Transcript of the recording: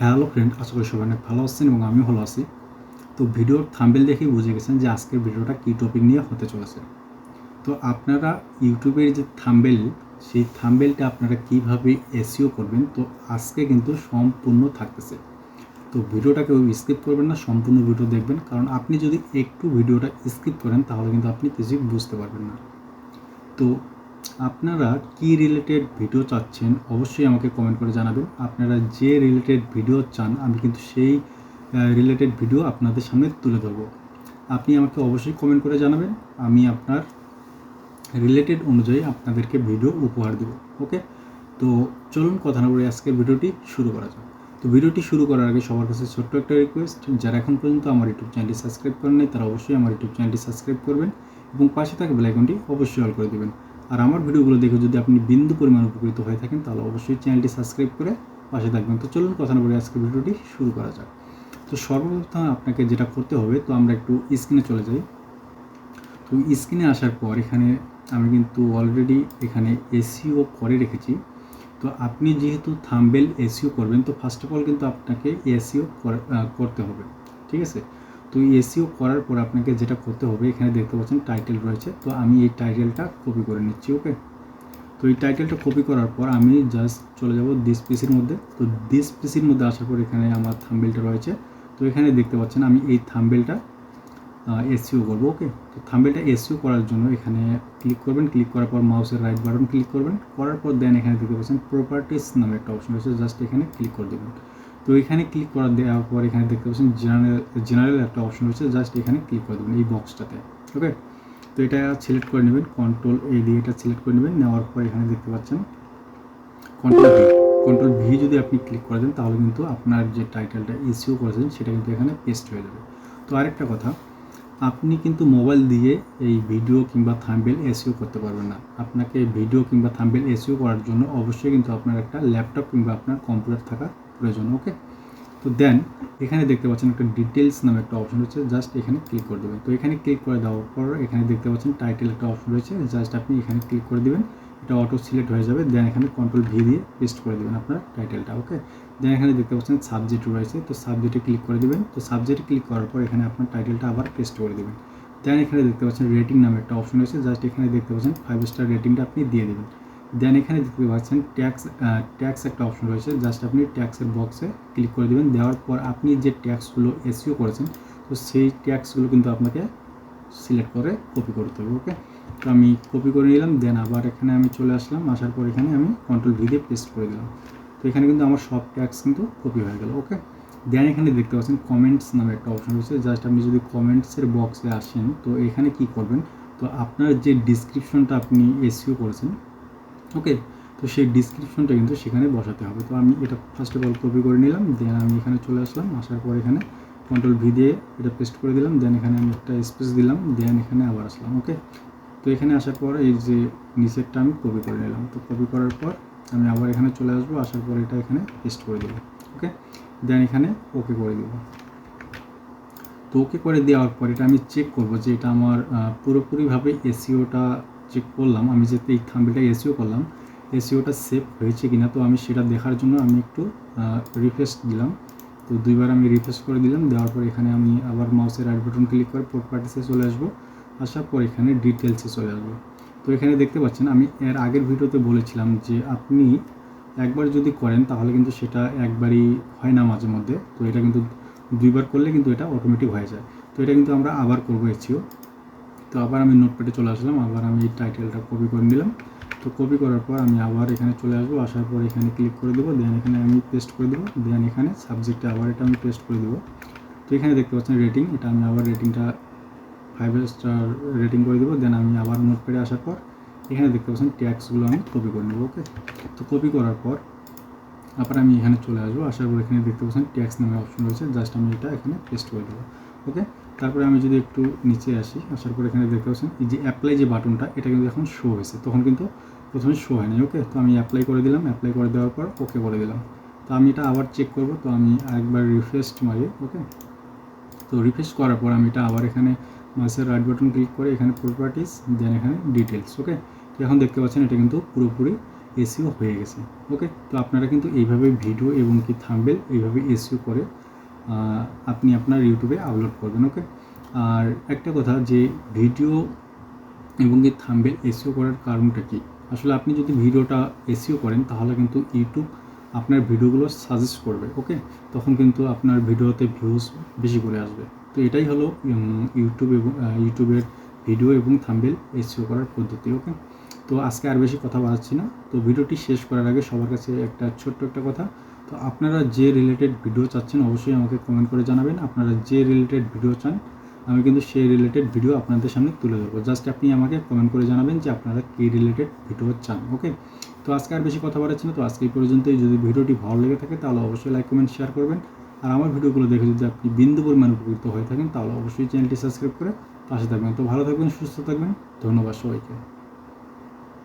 Hello friend আশা করি সবাই অনেক ভালো আছেন এবং আমিও ভালো আছি। তো ভিডিওর থাম্বেল দেখেই বুঝে গেছেন যে আজকের ভিডিওটা কী টপিক নিয়ে হতে চলেছে। তো আপনারা ইউটিউবের যে থাম্বেল সেই থাম্বেলটা আপনারা কীভাবে এসিও করবেন, তো আজকে কিন্তু সম্পূর্ণ থাকতেছে। তো ভিডিওটা কেউ স্কিপ করবেন না, সম্পূর্ণ ভিডিও দেখবেন, কারণ আপনি যদি একটু ভিডিওটা স্কিপ করেন, তাহলে কিন্তু আপনি কিছুই বুঝতে পারবেন না। তো আপনারা কি রিলেটেড ভিডিও চাচ্ছেন, অবশ্যই আমাকে কমেন্ট করে জানাবেন। আপনারা যে রিলেটেড ভিডিও চান, আমি কিন্তু সেই রিলেটেড ভিডিও আপনাদের সামনে তুলে ধরবো। আপনি আমাকে অবশ্যই কমেন্ট করে জানাবেন, আমি আপনার রিলেটেড অনুযায়ী আপনাদেরকে ভিডিও উপহার দেবো ওকে তো চলুন কথা না বলে আজকের ভিডিওটি শুরু করা যাক। তো ভিডিওটি শুরু করার আগে সবার কাছে ছোট্ট একটা রিকোয়েস্ট যারা এখন পর্যন্ত আমার ইউটিউব চ্যানেলটি সাবস্ক্রাইব করেন নাই তারা অবশ্যই আমার ইউটিউব চ্যানেলটি সাবস্ক্রাইব করবেন এবং পাশে থাকা বেলাইকনটি অবশ্যই অল করে দেবেন। আর আমার ভিডিওগুলো দেখে যদি আপনি বিন্দু পরিমাণ উপকৃত হয়ে থাকেন, তাহলে অবশ্যই চ্যানেলটি সাবস্ক্রাইব করে পাশে থাকবেন। তো চলুন কথা না বলে ভিডিওটি শুরু করা যাক। তো সর্বপ্রথম আপনাকে যেটা করতে হবে, তো আমরা একটু স্ক্রিনে চলে যাই। তো স্ক্রিনে আসার পর এখানে আমি কিন্তু অলরেডি এখানে এসিও করে রেখেছি। তো আপনি যেহেতু থাম্বেল এসিও করবেন, তো ফার্স্ট অফ অল কিন্তু আপনাকে এসিও করতে হবে। ঠিক আছে? তো এসিও করার পর আপনাকে যেটা করতে হবে, এখানে দেখতে পাচ্ছেন টাইটেল রয়েছে। তো আমি এই টাইটেলটা কপি করে নিচ্ছি ওকে তো এই টাইটেলটা কপি করার পর আমি জাস্ট চলে যাব দিস পিসির মধ্যে। তো দিস পিসির মধ্যে আসার পর এখানে আমার থাম্বেলটা রয়েছে। তো এখানে দেখতে পাচ্ছেন আমি এই থাম্বেলটা এসিও করব ওকে তো থাম্বেলটা এসিও করার জন্য এখানে ক্লিক করবেন। ক্লিক করার পর মাউসের রাইট বাটন ক্লিক করবেন। করার পর দেন এখানে দেখতে পাচ্ছেন প্রপার্টিস নামে একটা অপশন রয়েছে জাস্ট এখানে ক্লিক করে দেবেন। তো এখানে ক্লিক করার দেওয়ার পর এখানে দেখতে পাচ্ছেন জেনারেল জেনারেল একটা অপশন রয়েছে জাস্ট এখানে ক্লিক করে দেবেন এই বক্সটাতে ওকে তো এটা সিলেক্ট করে নেবেন কন্ট্রোল এ দিয়ে এটা সিলেক্ট করে নেবেন, নেওয়ার পর এখানে দেখতে পাচ্ছেন কন্ট্রোল ভি কন্ট্রোল ভি যদি আপনি ক্লিক করে দেন তাহলে কিন্তু আপনার যে টাইটেলটা ইস্যু করেছেন সেটা কিন্তু এখানে পেস্ট হয়ে যাবে। তো আরেকটা কথা, আপনি কিন্তু মোবাইল দিয়ে এই ভিডিও কিংবা থাম্বেল এসিও করতে পারবেন না। আপনাকে ভিডিও কিংবা থাম্বেল এসিও করার জন্য অবশ্যই কিন্তু আপনার একটা ল্যাপটপ কিংবা আপনার কম্পিউটার থাকা প্রয়োজন ওকে তো দেন এখানে দেখতে পাচ্ছেন একটা ডিটেলস নামে একটা অপশন রয়েছে জাস্ট এখানে ক্লিক করে দেবেন। তো এখানে ক্লিক করে দেওয়ার পর এখানে দেখতে পাচ্ছেন টাইটেল একটা অপশন রয়েছে জাস্ট আপনি এখানে ক্লিক করে দেবেন, এটা অটো সিলেক্ট হয়ে যাবে দেন এখানে কন্ট্রোল ভি দিয়ে পেস্ট করে দেবেন আপনার টাইটেলটা ওকে দেন এখানে দেখতে পাচ্ছেন সাবজেক্ট রয়েছে, তো সাবজেক্টে ক্লিক করে দেবেন, তো সাবজেক্টে ক্লিক করার পর এখানে আপনার টাইটেলটা আবার পেস্ট করে দেবেন। দেন এখানে দেখতে পাচ্ছেন রেটিং নামে একটা অপশন রয়েছে জাস্ট এখানে দেখতে পাচ্ছেন ফাইভ স্টার রেটিংটা আপনি দিয়ে দেবেন। দেন এখানে দেখতে পাচ্ছেন ট্যাক্স ট্যাক্স একটা অপশন রয়েছে। জাস্ট আপনি ট্যাক্সের বক্সে ক্লিক করে দেবেন। দেওয়ার পর আপনি যে ট্যাক্সগুলো এসিও করেছেন, তো সেই ট্যাক্সগুলো কিন্তু আপনাকে সিলেক্ট করে কপি করতে হবে ওকে তো আমি কপি করে নিলাম দেন আবার এখানে আমি চলে আসলাম। আসার পর এখানে আমি কন্ট্রোল ভি দিয়ে পেস্ট করে দিলাম। তো এখানে কিন্তু আমার সব ট্যাক্স কিন্তু কপি হয়ে গেল ওকে দেন এখানে দেখতে পাচ্ছেন কমেন্টস নামে একটা অপশন রয়েছে। জাস্ট আপনি যদি কমেন্টসের বক্সে আসেন, তো এখানে কি করবেন? তো আপনার যে ডিসক্রিপশনটা আপনি এসিও করেছেন ওকে তো সেই ডিসক্রিপশনটা কিন্তু সেখানে বসাতে হবে। তো আমি এটা ফার্স্ট অফ অল কপি করে নিলাম দেন আমি এখানে চলে আসলাম, আসার পর এখানে কন্ট্রোল ভি দিয়ে এটা পেস্ট করে দিলাম দেন এখানে আমি একটা স্পেস দিলাম দেন এখানে আবার আসলাম ওকে তো এখানে আসার পর এই যে নিচেরটা আমি কপি করে নিলাম। তো কপি করার পর আমি আবার এখানে চলে আসব, আসার পর এটা এখানে পেস্ট করে দেবো ওকে দেন এখানে ওকে করে দেবো তো ওকে করে দেওয়ার পর এটা আমি চেক করব যে এটা আমার পুরোপুরিভাবে এসিওটা চেক করলাম, আমি যেতে এই থাম্বেলটা এসিও করলাম এসিওটা সেভ হয়েছে কিনা তো আমি সেটা দেখার জন্য আমি একটু রিফ্রেশ দিলাম। তো দুইবার আমি রিফ্রেশ করে দিলাম, দেওয়ার পর এখানে আমি আবার মাউসের রাইট বাটন ক্লিক করে প্রপার্টিসে চলে আসব। আসার পর এখানে ডিটেলসে চলে আসব। তো এখানে দেখতে পাচ্ছেন, আমি এর আগের ভিডিওতে বলেছিলাম যে আপনি একবার যদি করেন তাহলে কিন্তু সেটা একবারই হয় না মাঝে মধ্যে। তো এটা কিন্তু দুইবার করলে কিন্তু এটা অটোমেটিক হয়ে যায়। তো এটা কিন্তু আমরা আবার করব এসিও তো আবার আমি নোটপ্যাডে চলে আসলাম, আবার আমি এই টাইটেলটা কপি করে নিলাম। তো কপি করার পর আমি আবার এখানে চলে আসব, আসার পর এখানে ক্লিক করে দেবো দেন এখানে আমি পেস্ট করে দেবো দেন এখানে সাবজেক্টে আবার এটা আমি পেস্ট করে দেবো। তো এখানে দেখতে পাচ্ছেন রেটিং এটা আমি আবার রেটিংটা ফাইভ স্টার রেটিং করে দেবো দেন আমি আবার নোটপ্যাডে আসার পর এখানে দেখতে পাচ্ছেন ট্যাক্সগুলো আমি কপি করে নেব ওকে তো কপি করার পর আবার আমি এখানে চলে আসব, আসার পর এখানে দেখতে পাচ্ছেন ট্যাক্স নামে অপশন রয়েছে জাস্ট আমি এটা এখানে পেস্ট করে দেবো ওকে তারপরে আমি যদি একটু নিচে আসি আসার পর এখানে দেখতে পাচ্ছেন এই যে অ্যাপ্লাই যে বাটনটা এটা কিন্তু এখন শো হয়েছে। তখন কিন্তু প্রথমে শো হয় নাই ওকে তো আমি অ্যাপ্লাই করে দিলাম অ্যাপ্লাই করে দেওয়ার পর ওকে করে দিলাম। তো আমি এটা আবার চেক করব তো আমি আরেকবার রিফ্রেশ মারি ওকে তো রিফ্রেশ করার পর আমি এটা আবার এখানে মাসের রাইট বাটন ক্লিক করে এখানে প্রপার্টিস দেন এখানে ডিটেলস ওকে তো এখন দেখতে পাচ্ছেন এটা কিন্তু পুরোপুরি এসিও হয়ে গেছে ওকে তো আপনারা কিন্তু এইভাবে ভিডিও এবং কি থাম্বেল এইভাবে এসিও করে আহ, আপনি আপনার ইউটিউবে আপলোড করবেন ওকে আর একটা কথা যে ভিডিও এবং এই থাম্বেল এসিও করার কারণটা কি? আসলে আপনি যদি ভিডিওটা এসিও করেন, তাহলে কিন্তু ইউটিউব আপনার ভিডিওগুলো সাজেস্ট করবে ওকে তখন কিন্তু আপনার ভিডিওতে ভিউজ বেশি করে আসবে। তো এটাই হলো ইউটিউব এবং ইউটিউবের ভিডিও এবং থাম্বেল এসিও করার পদ্ধতি ওকে তো আজকে আর বেশি কথা বাড়াচ্ছি না। তো ভিডিওটি শেষ করার আগে সবার কাছে একটা ছোট্ট একটা কথা। তো আপনারা যে রিলেটেড ভিডিও চাচ্ছেন, অবশ্যই আমাকে কমেন্ট করে জানাবেন। আপনারা যে রিলেটেড ভিডিও চান, আমি কিন্তু সেই রিলেটেড ভিডিও আপনাদের সামনে তুলে ধরবো। জাস্ট আপনি আমাকে কমেন্ট করে জানাবেন যে আপনারা কী রিলেটেড ভিডিও চান ওকে তো আজকে আর বেশি কথা বাড়াচ্ছি না, তো আজকে এই পর্যন্তই। যদি ভিডিওটি ভালো লেগে থাকে, তাহলে অবশ্যই লাইক কমেন্ট শেয়ার করবেন। আর আমার ভিডিওগুলো দেখে যদি আপনি বিন্দু পরিমাণ উপকৃত হয়ে থাকেন, তাহলে অবশ্যই চ্যানেলটি সাবস্ক্রাইব করে পাশে থাকবেন। তো ভালো থাকবেন, সুস্থ থাকবেন। ধন্যবাদ সবাইকে।